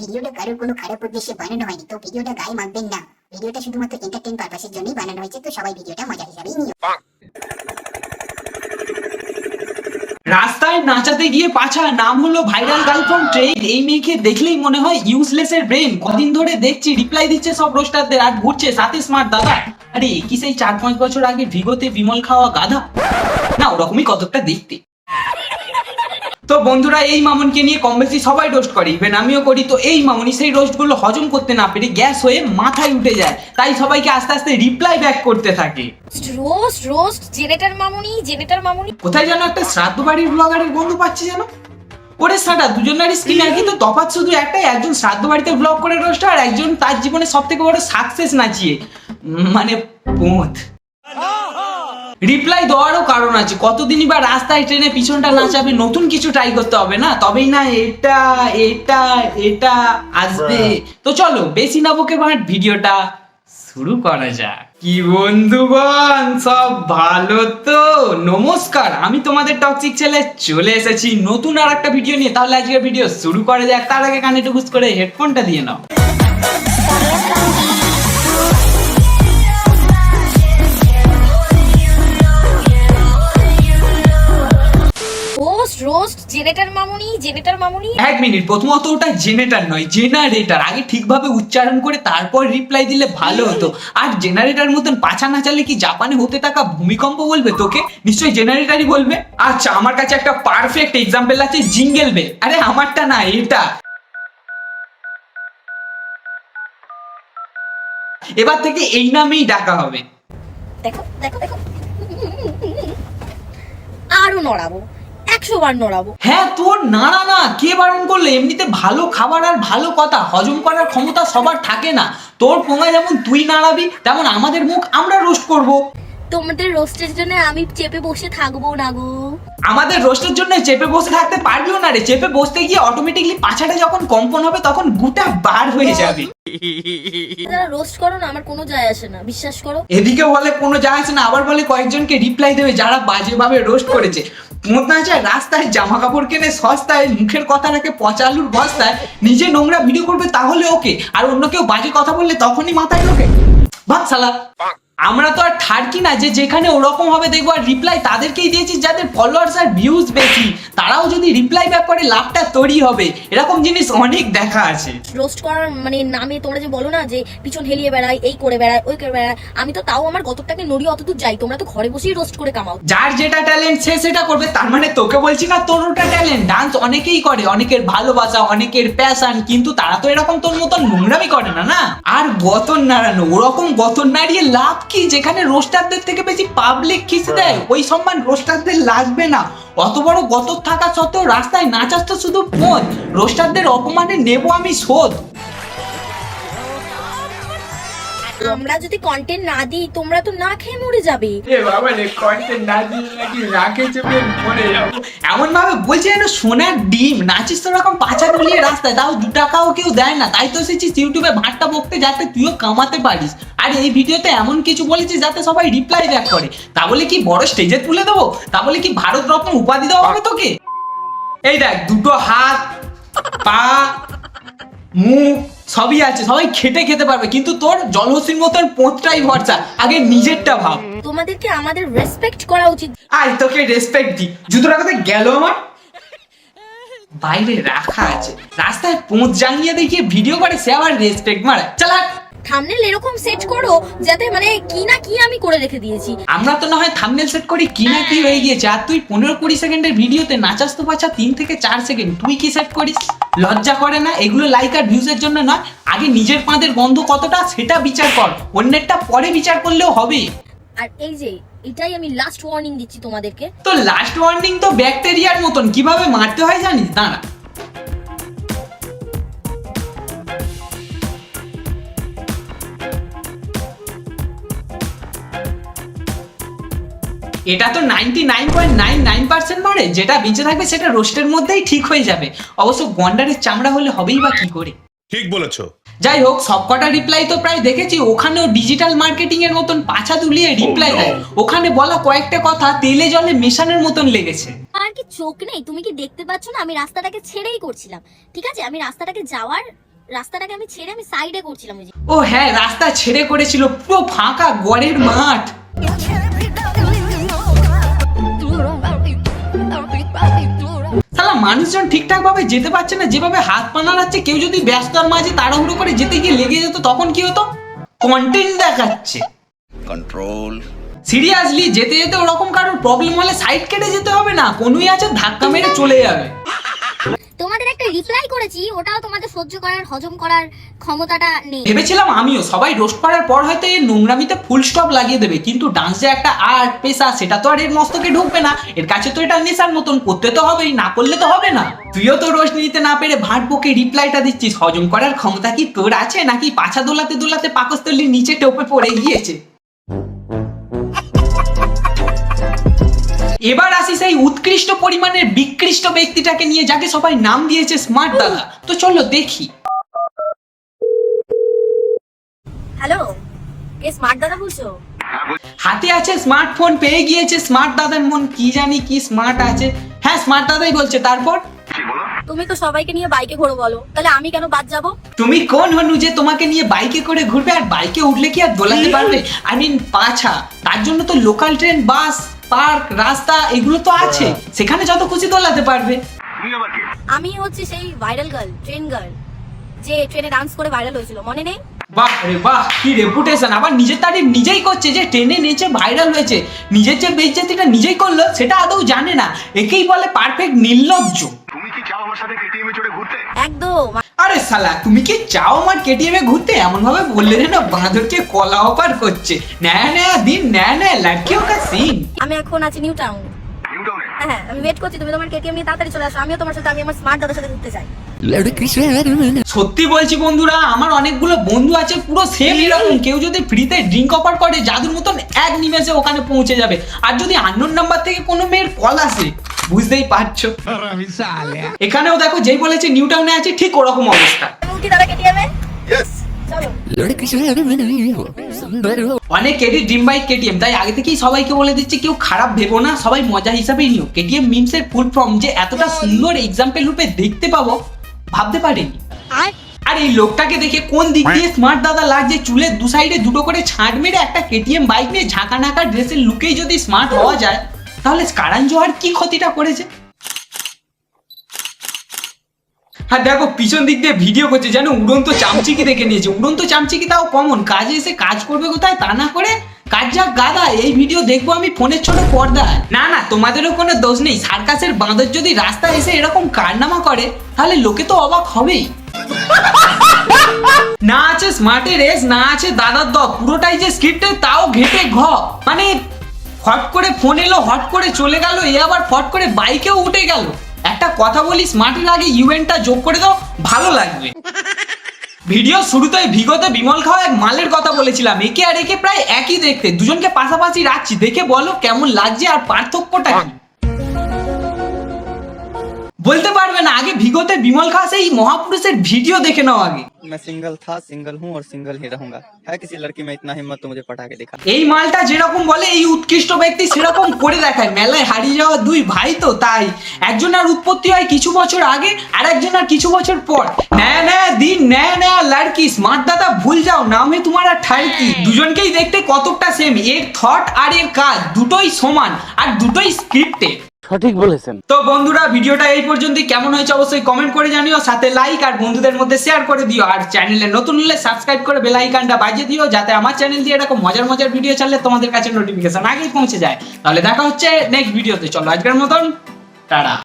ভিডিওটা কারোর কোনো খারাপ উদ্দেশ্যে বানানো হয়নি, তো ভিডিওটা গায়ে মাখবেন না। ভিডিওটা শুধুমাত্র এন্টারটেইন পারপাসের জন্যই বানানো হয়েছে, তো সবাই ভিডিওটা মজা হিসাবেই নিও। রাস্তায় নাচাতে গিয়ে পাছা, নাম হলো ভাইরাল গার্ল ফ্রম ট্রেড এই মেয়েকে দেখলেই মনে হয় ইউজলেস এর ব্রেন কদিন ধরে দেখছি রিপ্লাই দিচ্ছে সব রোস্টারদের আর ঘুরছে সাথে স্মার্ট দাদা। আরে কি সেই চার পাঁচ বছর আগে ভিগোতে বিমল খাওয়া গাধা? না, ওরকমই কতকটা দেখতে। তো বন্ধুরা এই মামুনকে নিয়ে কম বেশি সবাই রোস্ট করে। ইভেন আমিও করি তো এই মামনি সেই রোস্টগুলো হজম করতে না পেরে গ্যাস হয়ে মাথায় উঠে যায়। তাই সবাইকে আস্তে আস্তে রিপ্লাই ব্যাক করতে থাকে। রোস্ট রোস্ট জেনেটার মামুনি জেনেটার মামুনি। কোথায় যেন একটা শ্রাদ্ধ বাড়ির ব্লগারের বন্ধু পাচ্ছি যেন। ওরে সাটা দুজনেরই স্কিন আর কিন্তু তফাৎ শুধু একটাই একজন শ্রাদ্ধ বাড়িতে ব্লগ করে রোস্টার আর একজন তার জীবনে সব থেকে বড় সাকসেস নাচিয়ে। মানে পোঁত। রিপ্লাই দেওয়ারও কারণ আছে। কতদিনই বা রাস্তায় ট্রেনে পিছনটা নাচাবে নতুন কিছু ট্রাই করতে হবে না? তবেই না এটা এটা এটা আসবে। তো চলো বেশি না বকে বাট ভিডিওটা শুরু করা যাক। কি বন্ধুগণ সব ভালো তো? নমস্কার আমি তোমাদের টক্সিক ছেলে চলে এসেছি নতুন আর একটা ভিডিও নিয়ে। তাহলে আজকের ভিডিও শুরু করা যাক। তার আগে কানে টুকুস করে হেডফোনটা দিয়ে নাও। রোস্ট জেনেটার মামুনি জেনেটার মামুনি। এক মিনিট প্রথমত ওটা জেনারেটর নয় জেনারেটর আগে ঠিকভাবে উচ্চারণ করে তারপর রিপ্লাই দিলে ভালো হতো। আর জেনারেটর মতন পাছা না চালে কি জাপানে হতে থাকা ভূমিকম্প বলবে তোকে? নিশ্চয়ই জেনারেটারই বলবে। আচ্ছা আমার কাছে একটা পারফেক্ট এক্সাম্পল আছে জিঙ্গেল বে আরে আমারটা না এটা। এবার থেকে এই নামেই ডাকা হবে। দেখো দেখো দেখো। আরও নড়াবো। একশো বার নড়াবো। হ্যাঁ তোর নাড়া না। কে বারণ করলে? এমনিতে ভালো খাবার আর ভালো কথা। হজম করার ক্ষমতা সবার থাকে না। তোর পোঙা যেমন তুই নাড়াবি, তেমন আমাদের মুখ আমরা রোস্ট করব। তোমাদের রোস্টের জন্য আমি চেপে বসে থাকব না গো। আমাদের রোস্টের জন্য চেপে বসে থাকতে পারবিও না রে। চেপে বসতে গিয়ে অটোমেটিকলি পাছাটা যখন কম্পন হবে তখন গুটা বার হয়ে যাবে। যারা রোস্ট করো না আমার কোনো যায় আসে না বিশ্বাস করো। এদিকে বলে কোনো যায় আসে না আবার বলে কয়েকজনকে রিপ্লাই দেবে যারা বাজেভাবে রোস্ট করেছে। মোদনা যায় রাস্তায় জামা কাপড় কেনে সস্তায় মুখের কথা রাখে পচালুর বস্তায় নিজে নোংরা ভিডিও করবে তাহলে ওকে আর অন্য কেউ বাজে কথা বললে তখনই মাথায় ঢোকে। ভাগ সালা। আমরা তো আর ঠারকি না যে যেখানে ওরকম হবে দেখব আর রিপ্লাই তাদেরকেই দিয়েছি যাদের ফলোয়ার্স আর ভিউজ বেশি তারাও যদি রিপ্লাই ব্যাক করে লাভটা তৈরি হবে। এরকম জিনিস অনেক দেখা আছে। রোস্ট করার মানে নামে তোমরা যে বলো না যে পিছন হেলিয়ে বেড়ায় এই করে বেড়ায় ওই করে বেড়ায় আমি তো তাও আমার গতটাকে নড়িয়ে অতদূর যাই তোমরা তো ঘরে বসেই রোস্ট করে কামাও। যার যেটা ট্যালেন্ট সে সেটা করবে তার মানে তোকে বলছি না তোর ওটা ট্যালেন্ট ডান্স অনেকেই করে অনেকের ভালোবাসা অনেকের প্যাশন কিন্তু তারা তো এরকম তোর মতন নোংরামি করে না না? আর গতন নাড়ানো ওরকম গতন নাড়িয়ে লাভ কি যেখানে রোস্টারদের থেকে বেশি পাবলিক খিস দেয় ওই সম্মান রোস্টারদের লাগবে না। অত বড় গত থাকা সত্ত্বেও রাস্তায় নাচাস তো শুধু পথ রোস্টারদের অপমানে নেব আমি শোধ। আমরা যদি কন্টেন্ট না দিই তোমরা তো না খেয়ে মরে যাবে। এ বাবা রে কন্টেন্ট না দিয়ে নাকি রাখে চেপে মরে যাব। এমন ভাবে বলছে যেন সোনার ডিম নাচিস তো রকম পাচা দুলিয়ে রাস্তায় তাও দু টাকাও কেউ দেয় না তাই তো এসেছিস ইউটিউবে ভাটটা বকতে যাতে তুইও কামাতে পারিস। আর এই ভিডিওতে এমন কিছু বলেছিস যাতে সবাই রিপ্লাই ব্যাক করে। তা বলে কি বড় স্টেজে তুলে দেবো? তা বলে কি ভারত রত্ন উপাধি দেওয়া হবে তোকে? এই দেখ দুটো হাত পা মুখ সবই আছে সবাই খেটে খেতে পারবে। কিন্তু তোর জলহসির মতন পোঁতটাই ভরসা আগে নিজেরটা ভাব। তোমাদেরকে আমাদের রেসপেক্ট করা উচিত। আয় তোকে রেসপেক্ট দি জুতোটা কোথায় গেল আমার। বাইরে রাখা আছে। রাস্তায় পোঁত জাঙ্গিয়ে দেখিয়ে ভিডিও করে সে আবার রেসপেক্ট মারে। চালা থামনেল এরকম সেট করো যাতে মানে কি না কি আমি করে রেখে দিয়েছি। আমরা তো না হয় থাম্বনেল সেট করি কি না কি হয়ে গিয়েছে। আর তুই পনেরো কুড়ি সেকেন্ডের ভিডিওতে নাচাস তো বাচ্চা তিন থেকে চার সেকেন্ড। তুই কি সেট করিস? লজ্জা করে না? এগুলো লাইক আর ভিউজের জন্য নয়। আগে নিজের পাঁদের গন্ধ কতটা সেটা বিচার কর। অন্যেরটা পরে বিচার করলেও হবে। আর এই যে এটাই আমি লাস্ট ওয়ার্নিং দিচ্ছি তোমাদেরকে। তো লাস্ট ওয়ার্নিং তো ব্যাকটেরিয়ার মতন। কীভাবে মারতে হয় জানিস? দাঁড়া। এটা তো ninety nine point nine nine percent মারে যেটা বেঁচে থাকবে সেটা রোস্টের মধ্যেই ঠিক হয়ে যাবে। অবশ্য গন্ডারের চামড়া হলে হবেই বা কি করে? ঠিক বলেছ। যাই হোক সবকটা রিপ্লাই তো প্রায় দেখেছি ওখানেও ডিজিটাল মার্কেটিং এর মতন পাছা তুলিয়ে রিপ্লাই দেয়। ওখানে বলা কয়েকটা কথা তেলে জলে মেশানোর মতন লেগেছে। আর কি চোখ নেই তুমি কি দেখতে পাচ্ছ না? আমি রাস্তাটাকে ছেড়েই করছিলাম ঠিক আছে? আমি রাস্তাটাকে যাওয়ার রাস্তাটাকে আমি ছেড়ে আমি সাইডে করছিলাম। ও হ্যাঁ রাস্তা ছেড়ে করেছিল পুরো ফাঁকা গড়ের মাঠ। মানুষজন ঠিকঠাক ভাবে যেতে পারছে না যেভাবে হাত পা নাড়াচ্ছে কেউ যদি ব্যস্ততার মাঝে তাড়াহুড়ো করে যেতে গিয়ে লেগে যেত তখন কি হতো? কন্টেন্ট দেখাচ্ছে। কন্ট্রোল সিরিয়াসলি যেতে যেতে ওরকম কারোর প্রবলেম হলে সাইড কেটে যেতে হবে না কোনোই আছে ধাক্কা মেরে চলে যাবে। একটা রিপ্লাই করেছি, ওটাও তোমাদের সহ্য করার, হজম করার ক্ষমতাটা নেই। ভেবেছিলাম আমিও, সবাই রোস্ট করার পর হয়তো এই নোংরামিতে ফুল স্টপ লাগিয়ে দেবে, কিন্তু ডান্স যে একটা আর্ট পেশা, সেটা তো আর এর মস্তকে ঢুকবে না। এর কাছে তো এটা নেশার মতন, করতে তো হবেই, না করলে তো হবে না। তুইও তো রোস্ট নিতে না পেরে ভাট বকে রিপ্লাইটা দিচ্ছিস, হজম করার ক্ষমতা কি তোর আছে? নাকি পাছা দোলাতে দোলাতে পাকস্থলীর নিচে টোপে পড়ে গিয়েছে? এবার আসি সেই উৎকৃষ্ট পরিমাণের বিকৃষ্ট ব্যক্তিটাকে নিয়ে যাকে সবাই নাম দিয়েছে স্মার্ট দাদা। তো চলো দেখি। হ্যালো কে স্মার্ট দাদা বলছো? হাতে আছে স্মার্টফোন পেয়ে গিয়েছে স্মার্ট দাদার মন কি জানি কি স্মার্ট আছে। হ্যাঁ স্মার্ট দাদাই বলছে তারপর? তুমি তো সবাইকে নিয়ে বাইকে ঘোরো বলো। তাহলে আমি কেন বাদ যাব? তুমি কোন হনু যে তোমাকে নিয়ে বাইকে করে ঘুরবে আর বাইকে উঠলে কি আর দোলাতে পারবে? আই মিন পাছা তার জন্য তো লোকাল ট্রেন বাস পার্ক রাস্তা এগুলো তো আছে। সেখানে যত খুশি দোলাতে পারবে। আমি হচ্ছে সেই ভাইরাল গার্ল ট্রেন গার্ল যে ট্রেনে ডান্স করে ভাইরাল হয়েছিল। মনে নেই? বাহ রে বাহ কি রেপুটেশন আবার নিজের তারিফ নিজেই করছে যে ট্রেনে নেচে ভাইরাল হয়েছে। নিজের যে বেইজ্জতিটা নিজেই করল সেটা আদৌ জানে না। একেই বলে পারফেক্ট নির্লজ্জ। তুমি কি চাও আমার সাথে কেটিএমে চড়ে ঘুরতে একদম। আরে সালা তুমি কি চাও আমার কেটিএম এ ঘুরতে? এমন ভাবে বললে যেন বাঁদরকে কলা অপার করছে। নয়া নয়া দিন নয়া নয়া লড়কিও কা সিন আমি এখন আছি নিউ টাউন নিউ টাউনে হ্যাঁ আমি ওয়েট করছি তুমি তোমার কেটিএম নিয়ে তাড়াতাড়ি চলে আসো আমিও তোমার সাথে আমি আমার স্মার্ট দাদার সাথে ঘুরতে চাই। সত্যি বলছি বন্ধুরা আমার অনেকগুলো বন্ধু আছে পুরো সেম এরকম। কেউ যদি ফ্রিতে ড্রিঙ্ক অফার করে জাদুর মতন এক নিমেষে ওখানে পৌঁছে যাবে। আর যদি আননোন নাম্বার থেকে কোনো মেয়ের কল আসে বুঝতেই পারছ। এখানেও দেখো যেই বলেছে নিউ টাউনে আছে, ঠিক ওরকম অবস্থা। অনেক কেটি ড্রিম বাইক কেটিএম তাই আগে থেকেই সবাইকে বলে দিচ্ছি, কেউ খারাপ ভেবো না, সবাই মজা হিসাবেই নিও। কেটিএম মিমসের ফুল ফর্ম যে এতটা সুন্দর এক্সাম্পল রূপে দেখতে পাবো, ভাবতে পারিনি। আর এই লোকটাকে দেখে কোন দিক দিয়ে স্মার্ট দাদা লাগছে, চুলের দু সাইডে দুটো করে ছাঁট মেরে একটা কেটিএম বাইক নিয়ে ঝাঁকা নাকা ড্রেসের লুকেই যদি স্মার্ট হওয়া যায় তাহলে কারণ জোহার কি ক্ষতিটা করেছে? হ্যাঁ দেখো, পিছন দিক দিয়ে ভিডিও করছে, যেন উড়ন্ত চামচিকি দেখে নিয়েছে। উড়ন্ত চামচিকি তাও কমন, কাজে এসে কাজ করবে কোথায়? তা না করে কাজ যাক, গাদা, এই ভিডিও দেখব আমি ফোনের ছোট পর্দায়। না না, তোমাদেরও কোনো দোষ নেই। সার্কাসের বাঁদর যদি রাস্তায় এসে এরকম কারনামা করে, তাহলে লোকে তো অবাক হবেই। না আছে স্মার্টের এস না আছে দাদার দ, পুরোটাই যে স্ক্রিপ্টে তাও ঘেটে ঘ। মানে হট করে ফোন এলো, হট করে চলে গেল, এ আবার ফট করে বাইকেও উঠে গেল। একটা কথা বলি স্মার্টের আগে ইউএনটা যোগ করে দাও, ভালো লাগবে। ভিডিও শুরুতেই ভিগোতে বিমল খাওয়া এক মালের কথা বলেছিলাম। একে আর একে প্রায় একই দেখতে। দুজনকে পাশাপাশি রাখছি। দেখে বলো কেমন লাগছে আর পার্থক্যটা কি? বলতে পারবে না, আগে ভিগোতে বিমল খাওয়া সেই মহাপুরুষের ভিডিও দেখে নাও আগে। मैं सिंगल था सिंगल हूँ और सिंगल ही रहूंगा है किसी लड़की में इतना हिम्मत तो मुझे पटा के दिखा এই মালটা যেরকম বলে এই উৎকৃষ্ট ব্যক্তি সেরকম করে দেখায় মেলায় হারিয়ে যাওয়া দুই ভাই তো তাই একজনের উৎপত্তি হয় কিছু বছর আগে আর একজনের কিছু বছর পর নয়া নয়া দিন নয়া নয়া লড়কি স্মার্ট দাদা ভুল যাও নামে তোমার ঠাড়কি দুজনকেই দেখতে কতকটা সেম এর থট আর এর কাজ দুটোই সমান আর দুটোই স্ক্রিপ্টে সঠিক বলেছেন। তো বন্ধুরা, ভিডিওটা এই পর্যন্ত কেমন হয়েছে অবশ্যই কমেন্ট করে জানিও, সাথে লাইক আর বন্ধুদের মধ্যে শেয়ার করে দিও। আর চ্যানেলে নতুন হলে সাবস্ক্রাইব করে বেল আইকনটা বাজিয়ে দিও, যাতে আমার চ্যানেল দিয়ে এরকম মজার মজার ভিডিও ছাড়লে তোমাদের কাছে নোটিফিকেশন আগেই পৌঁছে যায়। তাহলে দেখা হচ্ছে নেক্সট ভিডিওতে চলো, আজকের মতন, টাটা।